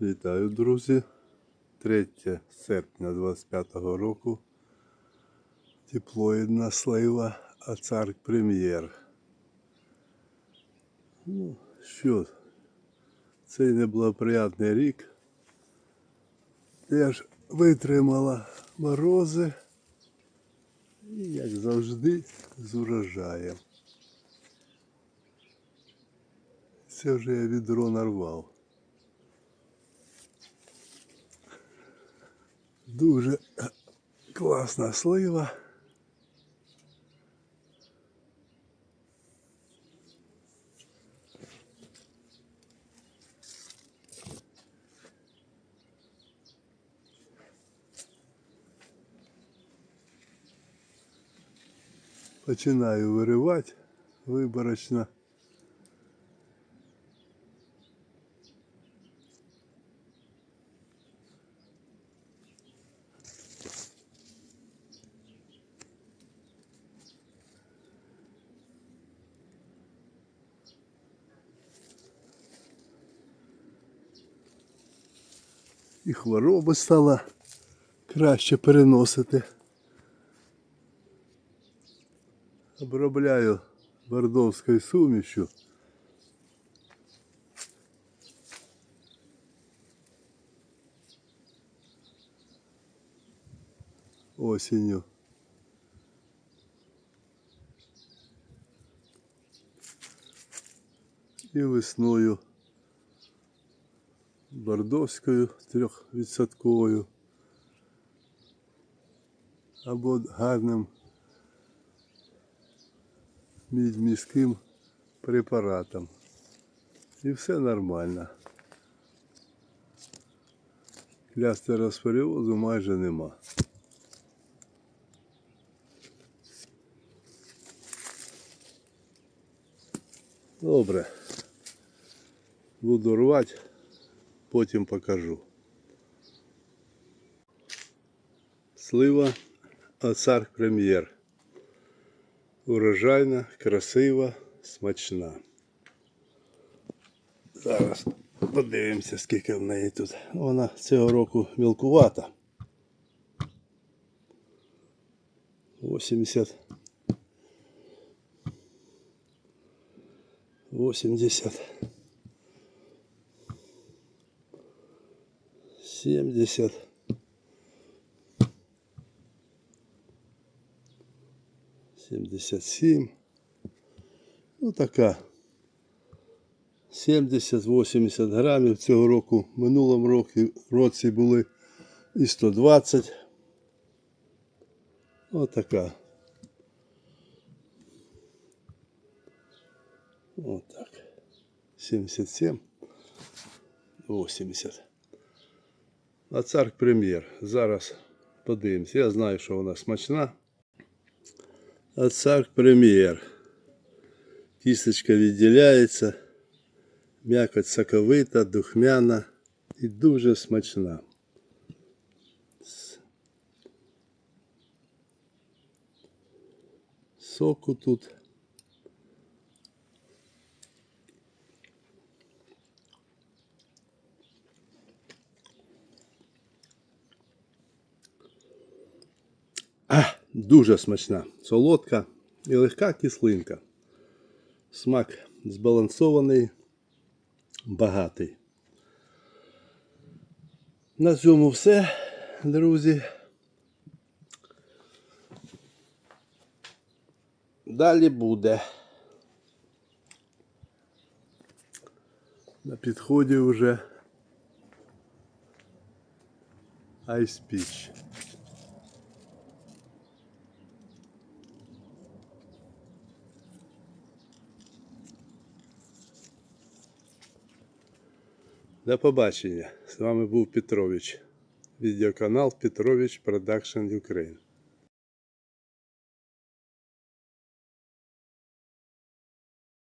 Вітаю, друзі. 3 серпня 25-го року. Теплоїдна слива Ацарк Прем'єр. Ну, що, цей неблагоприятний рік теж витримала морози. І, як завжди, з урожаєм. Це вже я відро нарвав. Дуже класна слива. Починаю виривати виборочно. І хвороби стало краще переносити. Обробляю бордовською сумішю. Осінню. І весною бордовською трьохвідсотковою або гарним міським препаратом. І все нормально. Клястеросперіозу майже нема. Добре. Буду рвати, потім покажу. Слива Ацар Прем'єр. Урожайна, красива, смачна. Зараз подивимося, скільки в неї тут. Вона цього року мілкувата. 80. 80. 70. Сімдесят сім. Ну така. 70-80 грамів цього року. В минулому році, році були і 120. Отака. Отак. 77. 80. А царк прем'єр. Зараз подивимось. Я знаю, що вона смачна. А царк прем'єр. Кісточка відділяється. М'якоть соковита, духмяна і дуже смачна. Соку тут. Дуже смачна, солодка і легка кислинка. Смак збалансований, багатий. На цьому все, друзі. Далі буде. На підході вже Ice Peach. До побачення. З вами був Петрович. Відеоканал Петрович Продакшн Ukraine.